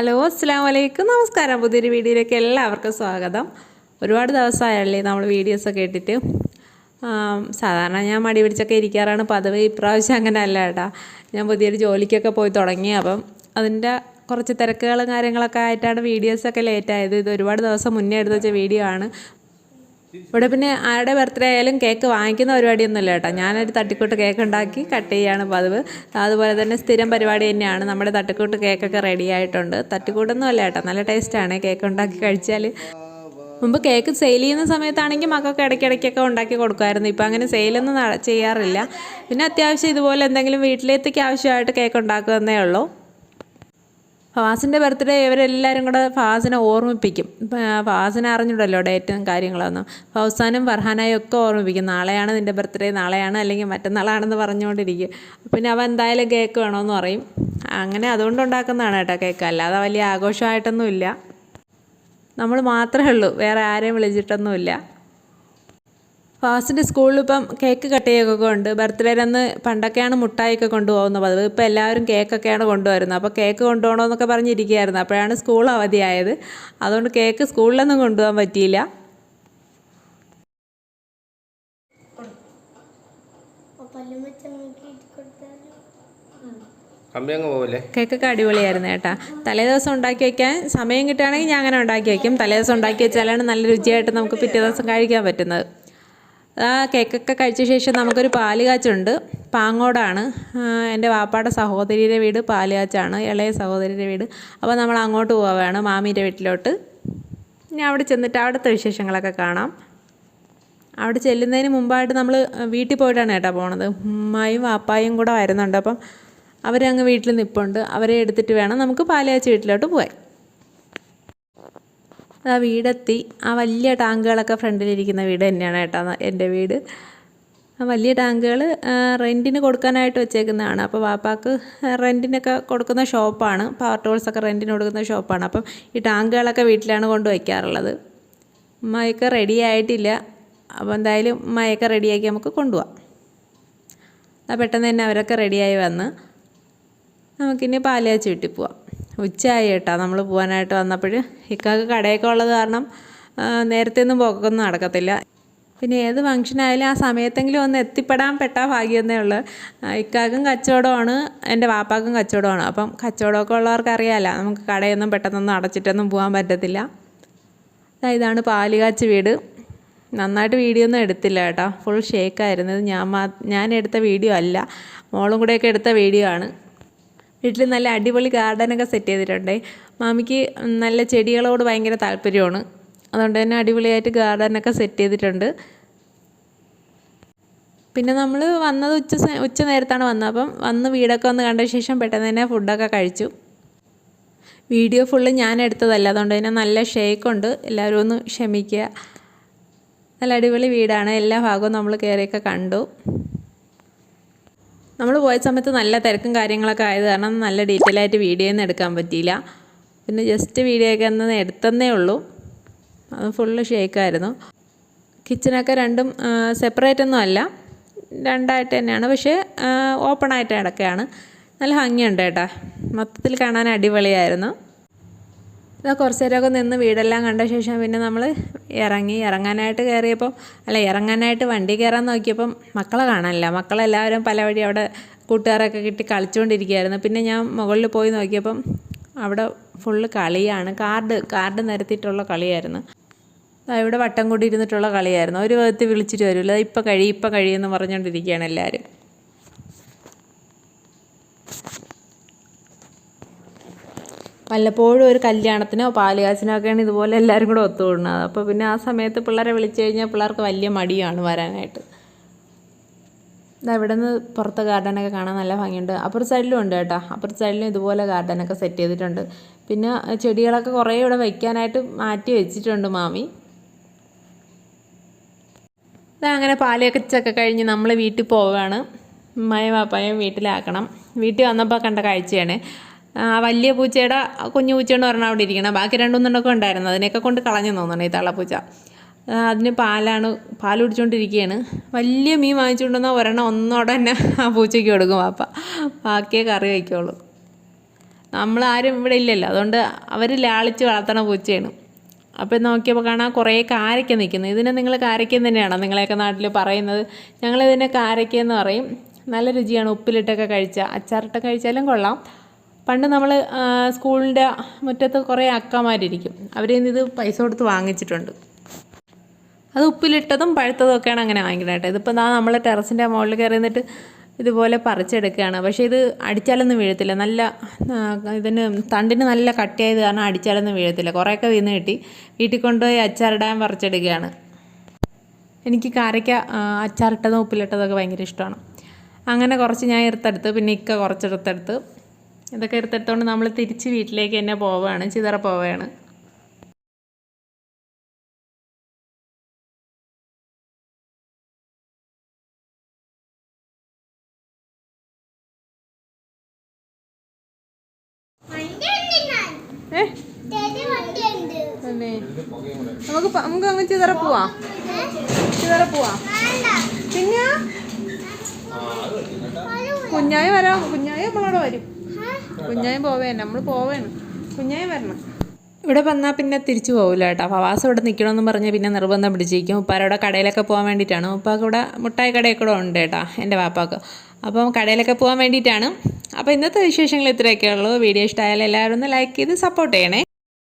Hello അസ്സാം വലൈക്കും നമസ്കാരം. പുതിയൊരു വീഡിയോയിലേക്ക് എല്ലാവർക്കും സ്വാഗതം. ഒരുപാട് ദിവസമായല്ലേ നമ്മൾ വീഡിയോസൊക്കെ ഇട്ടിട്ട്. സാധാരണ ഞാൻ മടി പിടിച്ചൊക്കെ ഇരിക്കാറാണ്. പതിവ് ഇപ്രാവശ്യം അങ്ങനെ അല്ല കേട്ടാ. ഞാൻ പുതിയൊരു ജോലിക്കൊക്കെ പോയി തുടങ്ങി. അപ്പം അതിന്റെ കുറച്ച് തിരക്കുകളും കാര്യങ്ങളൊക്കെ ആയിട്ടാണ് വീഡിയോസൊക്കെ ലേറ്റായത് ഇത് ഒരുപാട് ദിവസം മുന്നേ എടുത്ത് വെച്ച വീഡിയോ ആണ്. ഇവിടെ പിന്നെ ആരുടെ ബർത്ത്ഡേ ആയാലും കേക്ക് വാങ്ങിക്കുന്ന പരിപാടിയൊന്നുമില്ല കേട്ടോ. ഞാനൊരു തട്ടിക്കൂട്ട് കേക്ക് ഉണ്ടാക്കി കട്ട് ചെയ്യാണ് പതിവ് അതുപോലെ തന്നെ സ്ഥിരം പരിപാടി തന്നെയാണ്. നമ്മുടെ തട്ടിക്കൂട്ട് കേക്കൊക്കെ റെഡി ആയിട്ടുണ്ട്. തട്ടിക്കൂട്ടൊന്നും അല്ല കേട്ടോ. നല്ല ടേസ്റ്റാണ് കേക്ക് ഉണ്ടാക്കി കഴിച്ചാൽ മുമ്പ് കേക്ക് സെയിൽ ചെയ്യുന്ന സമയത്താണെങ്കിൽ മക്കൾക്ക് ഇടയ്ക്കിടയ്ക്കൊക്കെ ഉണ്ടാക്കി കൊടുക്കുമായിരുന്നു. ഇപ്പം അങ്ങനെ സെയിലൊന്നും ചെയ്യാറില്ല. പിന്നെ അത്യാവശ്യം ഇതുപോലെ എന്തെങ്കിലും വീട്ടിലേത്തേക്ക് ആവശ്യമായിട്ട് കേക്ക് ഉണ്ടാക്കുന്നേ ഉള്ളൂ. ഫാസിന്റെ ബർത്ത്ഡേ ഇവരെല്ലാവരും കൂടെ ഫാസിനെ ഓർമ്മിപ്പിക്കും. ഫാസിനെ അറിഞ്ഞിടല്ലോ ഡേറ്റും കാര്യങ്ങളൊന്നും. ഫൗസാനും ഫർഹാനായും ഒക്കെ ഓർമ്മിപ്പിക്കും. നാളെയാണ് നിന്റെ ബർത്ത്ഡേ നാളെയാണ് അല്ലെങ്കിൽ മറ്റന്നാളാണെന്ന് പറഞ്ഞുകൊണ്ടിരിക്കും. പിന്നെ അവൻ എന്തായാലും കേക്ക് വേണമെന്ന് പറയും. അങ്ങനെ അതുകൊണ്ട് ഉണ്ടാക്കുന്നതാണ് കേട്ടോ കേക്ക്. അല്ലാതെ വലിയ ആഘോഷമായിട്ടൊന്നുമില്ല. നമ്മൾ മാത്രമേ ഉള്ളൂ. വേറെ ആരെയും വിളിച്ചിട്ടൊന്നുമില്ല. ഫാസ്റ്റിന്റെ സ്കൂളിൽ ഇപ്പം കേക്ക് കട്ട് ചെയ്യുകയൊക്കെ ഉണ്ട്. ബർത്ത്ഡേയിലന്ന് പണ്ടൊക്കെയാണ് മുട്ടായിയൊക്കെ കൊണ്ടുപോകുന്നത്. പതിവ് ഇപ്പം എല്ലാവരും കേക്കൊക്കെയാണ് കൊണ്ടുവരുന്നത്. അപ്പോൾ കേക്ക് കൊണ്ടുപോകണമെന്നൊക്കെ പറഞ്ഞിരിക്കുകയായിരുന്നു. അപ്പോഴാണ് സ്കൂൾ അവധിയായത്. അതുകൊണ്ട് കേക്ക് സ്കൂളിലൊന്നും കൊണ്ടുപോകാൻ പറ്റിയില്ല. കേക്കൊക്കെ അടിപൊളിയായിരുന്നു കേട്ടാ തലേ ദിവസം ഉണ്ടാക്കി വയ്ക്കാൻ സമയം കിട്ടുകയാണെങ്കിൽ ഞാൻ അങ്ങനെ ഉണ്ടാക്കി വയ്ക്കും തലേ ദിവസം ഉണ്ടാക്കി വെച്ചാലാണ് നല്ല രുചിയായിട്ട് നമുക്ക് പിറ്റേ ദിവസം കഴിക്കാൻ പറ്റുന്നത്. ആ കേക്കൊക്കെ കഴിച്ച ശേഷം നമുക്കൊരു പാൽ കാച്ചുണ്ട് പാങ്ങോടാണ് എന്റെ വാപ്പാടെ സഹോദരിയുടെ വീട് പാലുകാച്ചാണ്. ഇളയ സഹോദരിയുടെ വീട്. അപ്പോൾ നമ്മൾ അങ്ങോട്ട് പോവുകയാണ് മാമീന്റെ വീട്ടിലോട്ട്. ഇനി അവിടെ ചെന്നിട്ട് അവിടുത്തെ വിശേഷങ്ങളൊക്കെ കാണാം. അവിടെ ചെല്ലുന്നതിന് മുമ്പായിട്ട് നമ്മൾ വീട്ടിൽ പോയിട്ടാണ് കേട്ടോ പോണത്. ഉമ്മായും വാപ്പായും കൂടെ വരുന്നുണ്ട്. അപ്പം അവരങ്ങ് വീട്ടിൽ നിൽപ്പുണ്ട് അവരെ എടുത്തിട്ട് വേണം നമുക്ക് പാലയാച്ച വീട്ടിലോട്ട് പോകാൻ ആ വീടെത്തി. ആ വലിയ ടാങ്കുകളൊക്കെ ഫ്രണ്ടിലിരിക്കുന്ന വീട് തന്നെയാണ് കേട്ടോ എന്റെ വീട്. ആ വലിയ ടാങ്കുകൾ റെന്റിന് കൊടുക്കാനായിട്ട് വെച്ചേക്കുന്നതാണ്. അപ്പോൾ വാപ്പാക്ക് റെന്റിനൊക്കെ കൊടുക്കുന്ന ഷോപ്പാണ്. പവർ ടൂൾസൊക്കെ റെന്റിന് കൊടുക്കുന്ന ഷോപ്പാണ്. അപ്പം ഈ ടാങ്കുകളൊക്കെ വീട്ടിലാണ് കൊണ്ട് വയ്ക്കാറുള്ളത്. മയക്ക റെഡി ആയിട്ടില്ല. അപ്പോൾ എന്തായാലും മയക്ക റെഡിയാക്കി നമുക്ക് കൊണ്ടുപോകാം പെട്ടെന്ന് തന്നെ അവരൊക്കെ റെഡിയായി വന്ന് നമുക്കിനി പാലയാച്ചി വീട്ടിൽ പോവാം ഉച്ചയായി കേട്ടോ. നമ്മൾ പോകാനായിട്ട് വന്നപ്പോൾ ഇക്കാക്ക് കടയൊക്കെ ഉള്ളത് കാരണം നേരത്തെ ഒന്നും പോക്കൊന്നും നടക്കത്തില്ല. പിന്നെ ഏത് ഫംഗ്ഷനായാലും ആ സമയത്തെങ്കിലും ഒന്ന് എത്തിപ്പെടാൻ പെട്ടാൽ ഭാഗ്യമേ ഉള്ളൂ. ഇക്കാക്കും കച്ചവടമാണ് എന്റെ വാപ്പാക്കും കച്ചവടമാണ്. അപ്പം കച്ചവടമൊക്കെ ഉള്ളവർക്ക് അറിയാമല്ലോ നമുക്ക് കടയൊന്നും പെട്ടെന്നൊന്നും അടച്ചിട്ടൊന്നും പോകാൻ പറ്റത്തില്ല. ഇതാ ഇതാണ് പാലുകാച്ച് വീട്. നന്നായിട്ട് വീഡിയോ ഒന്നും എടുത്തില്ല കേട്ടോ. ഫുൾ ഷേക്കായിരുന്നു. ഞാൻ മാ ഞാൻ എടുത്ത വീഡിയോ അല്ല. മോളും കൂടെയൊക്കെ എടുത്ത വീഡിയോ ആണ്. വീട്ടിൽ നല്ല അടിപൊളി ഗാർഡനൊക്കെ സെറ്റ് ചെയ്തിട്ടുണ്ട്. മാമിക്ക് നല്ല ചെടികളോട് ഭയങ്കര താല്പര്യമാണ്. അതുകൊണ്ട് തന്നെ അടിപൊളിയായിട്ട് ഗാർഡനൊക്കെ സെറ്റ് ചെയ്തിട്ടുണ്ട്. പിന്നെ നമ്മൾ വന്നത് ഉച്ച ഉച്ച നേരത്താണ് വന്നത്. അപ്പം വന്ന് വീടൊക്കെ ഒന്ന് കണ്ട ശേഷം പെട്ടെന്ന് തന്നെ ഫുഡൊക്കെ കഴിച്ചു. വീഡിയോ ഫുള്ള് ഞാൻ എടുത്തതല്ല. അതുകൊണ്ട് തന്നെ നല്ല ഷേക്കുണ്ട് എല്ലാവരും ഒന്ന് ക്ഷമിക്കുക. നല്ല അടിപൊളി വീടാണ്. എല്ലാ ഭാഗവും നമ്മൾ കയറിയൊക്കെ കണ്ടു. നമ്മൾ പോയ സമയത്ത് നല്ല തിരക്കും കാര്യങ്ങളൊക്കെ ആയത് കാരണം നല്ല ഡീറ്റെയിൽ ആയിട്ട് വീഡിയോ ഒന്നും എടുക്കാൻ പറ്റിയില്ല. പിന്നെ ജസ്റ്റ് വീഡിയോ ഒക്കെ ഒന്ന് എടുത്തന്നേ ഉള്ളൂ. അത് ഫുള്ള് ഷേക്കായിരുന്നു കിച്ചണൊക്കെ രണ്ടും സെപ്പറേറ്റ് ഒന്നും അല്ല. രണ്ടായിട്ട് തന്നെയാണ്. പക്ഷേ ഓപ്പൺ ആയിട്ട് നല്ല ഭംഗിയുണ്ട് കേട്ടോ. മൊത്തത്തിൽ കാണാൻ അടിപൊളിയായിരുന്നു. ഇതാ കുറച്ച് നേരമൊക്കെ നിന്ന് വീടെല്ലാം കണ്ട ശേഷം പിന്നെ നമ്മൾ ഇറങ്ങി ഇറങ്ങാനായിട്ട് കയറിയപ്പം അല്ല ഇറങ്ങാനായിട്ട് വണ്ടി കയറാൻ നോക്കിയപ്പം മക്കളെ കാണാനില്ല. മക്കളെല്ലാവരും പല വഴി അവിടെ കൂട്ടുകാരൊക്കെ കിട്ടി കളിച്ചുകൊണ്ടിരിക്കുകയായിരുന്നു. പിന്നെ ഞാൻ മുകളിൽ പോയി നോക്കിയപ്പം അവിടെ ഫുള്ള് കളിയാണ്. കാർഡ് കാർഡ് നിരത്തിയിട്ടുള്ള കളിയായിരുന്നു. ഇവിടെ വട്ടം കൂടി ഇരുന്നിട്ടുള്ള കളിയായിരുന്നു. ഒരു വിധത്തിൽ വിളിച്ചിട്ട് വരുമല്ലോ ഇപ്പം കഴി ഇപ്പം കഴിയെന്ന് പറഞ്ഞുകൊണ്ടിരിക്കുകയാണ് എല്ലാവരും. വല്ലപ്പോഴും ഒരു കല്യാണത്തിനോ പാലുകാച്ചിനോ ഒക്കെയാണ് ഇതുപോലെ എല്ലാവരും കൂടെ ഒത്തുകൂടുന്നത്. അപ്പോൾ പിന്നെ ആ സമയത്ത് പിള്ളേരെ വിളിച്ചു കഴിഞ്ഞാൽ പിള്ളേർക്ക് വലിയ മടിയാണ് വരാനായിട്ട്. ഇതാ ഇവിടെ നിന്ന് പുറത്തെ ഗാർഡനൊക്കെ കാണാൻ നല്ല ഭംഗിയുണ്ട്. അപ്പുറ സൈഡിലും ഉണ്ട് കേട്ടോ. അപ്പുറ സൈഡിലും ഇതുപോലെ ഗാർഡനൊക്കെ സെറ്റ് ചെയ്തിട്ടുണ്ട്. പിന്നെ ചെടികളൊക്കെ കുറേ ഇവിടെ വയ്ക്കാനായിട്ട് മാറ്റി വെച്ചിട്ടുണ്ട് മാമി. അങ്ങനെ പാലൊക്കെ കഴിഞ്ഞ് നമ്മൾ വീട്ടിൽ പോവുകയാണ് ഉമ്മയും വാപ്പായും വീട്ടിലാക്കണം. വീട്ടിൽ വന്നപ്പോൾ കണ്ട കാഴ്ചയാണ്. ആ വലിയ പൂച്ചയുടെ കുഞ്ഞു പൂച്ചയെന്ന് പറഞ്ഞാൽ അവിടെ ഇരിക്കണം. ബാക്കി രണ്ടുമൂന്നെണ്ണമൊക്കെ ഉണ്ടായിരുന്നു. അതിനെയൊക്കെ കൊണ്ട് കളഞ്ഞു തോന്നണം ഈ തള്ളപ്പൂച്ച. അതിന് പാലാണ് പാൽ കുടിച്ചുകൊണ്ടിരിക്കുകയാണ് വലിയ മീൻ വാങ്ങിച്ചുകൊണ്ടുവന്നാൽ ഒരെണ്ണം ഒന്നോടെ തന്നെ ആ പൂച്ചയ്ക്ക് കൊടുക്കും പാപ്പ ബാക്കിയേ കറി വയ്ക്കുള്ളൂ നമ്മൾ ആരും ഇവിടെ ഇല്ലല്ലോ. അതുകൊണ്ട് അവർ ലാളിച്ച് വളർത്തണ പൂച്ചയാണ്. അപ്പോൾ നോക്കിയപ്പോൾ കാണാം കുറേ കാരയ്ക്ക നിൽക്കുന്നത് ഇതിനെ നിങ്ങൾ കാരയ്ക്ക തന്നെയാണോ നിങ്ങളെയൊക്കെ നാട്ടിൽ പറയുന്നത്? ഞങ്ങളിതിനെ കാരയ്ക്ക എന്ന് പറയും. നല്ല രുചിയാണ്. ഉപ്പിലിട്ടൊക്കെ കഴിച്ചാൽ അച്ചാറിട്ടൊക്കെ കഴിച്ചാലും കൊള്ളാം. പണ്ട് നമ്മൾ സ്കൂളിന്റെ മുറ്റത്ത് കുറേ അക്കമാരിരിക്കും. അവരിൽ നിന്ന് ഇത് പൈസ കൊടുത്ത് വാങ്ങിച്ചിട്ടുണ്ട്. അത് ഉപ്പിലിട്ടതും പഴുത്തതും ഒക്കെയാണ് അങ്ങനെ വാങ്ങിക്കുന്നത് കേട്ടോ. ഇതിപ്പോൾ നാ നമ്മൾ ടെറസിന്റെ മുകളിൽ കയറി നിന്നിട്ട് ഇതുപോലെ പറിച്ചെടുക്കുകയാണ്. പക്ഷേ ഇത് അടിച്ചാലൊന്നും വീഴത്തില്ല. നല്ല ഇതിന് തണ്ടിന് നല്ല കട്ടിയായത് കാരണം അടിച്ചാലൊന്നും വീഴത്തില്ല. കുറേയൊക്കെ വീണ് കിട്ടി. വീട്ടിൽ കൊണ്ടുപോയി അച്ചാറിടാൻ പറിച്ചെടുക്കുകയാണ്. എനിക്ക് കാരയ്ക്ക അച്ചാറിട്ടതും ഉപ്പിലിട്ടതും ഒക്കെ ഭയങ്കര ഇഷ്ടമാണ്. അങ്ങനെ കുറച്ച് ഞാൻ എടുത്തെടുത്ത്. പിന്നെ ഇക്ക കുറച്ചെടുത്തെടുത്ത്. ഇതൊക്കെ എടുത്തെടുത്തോണ്ട് നമ്മൾ തിരിച്ച് വീട്ടിലേക്ക് തന്നെ പോവുകയാണ് ചിതറ പോവുകയാണ് നമുക്ക് നമുക്ക് അങ്ങ് ചിതറ പോവാ. ചിതറ പോവാ. വേണ്ട. പിന്നെ? കുഞ്ഞായ വരാം കുഞ്ഞായ നമ്മളവിടെ വരും. കുഞ്ഞായ പോവേ നമ്മൾ പോവേണ്. കുഞ്ഞായ വരണം. ഇവിടെ വന്നാൽ പിന്നെ തിരിച്ചു പോകില്ല കേട്ടോ. ഫവാസ് ഇവിടെ നിൽക്കണമെന്ന് പറഞ്ഞ് പിന്നെ നിർബന്ധം പിടിച്ചിരിക്കും. ഉപ്പാരോടെ കടയിലൊക്കെ പോകാൻ വേണ്ടിയിട്ടാണ്. ഉപ്പാക്ക് ഇവിടെ മുട്ടായി കടയൊക്കെ കൂടെ ഉണ്ട് കേട്ടോ എന്റെ വാപ്പാക്ക്. അപ്പം കടയിലൊക്കെ പോകാൻ വേണ്ടിയിട്ടാണ്. അപ്പോൾ ഇന്നത്തെ വിശേഷങ്ങൾ ഇത്രയൊക്കെ ഉള്ളൂ. വീഡിയോ ഇഷ്ടമായാലും എല്ലാവരും ഒന്ന് ലൈക്ക് ചെയ്ത് സപ്പോർട്ട് ചെയ്യണേ.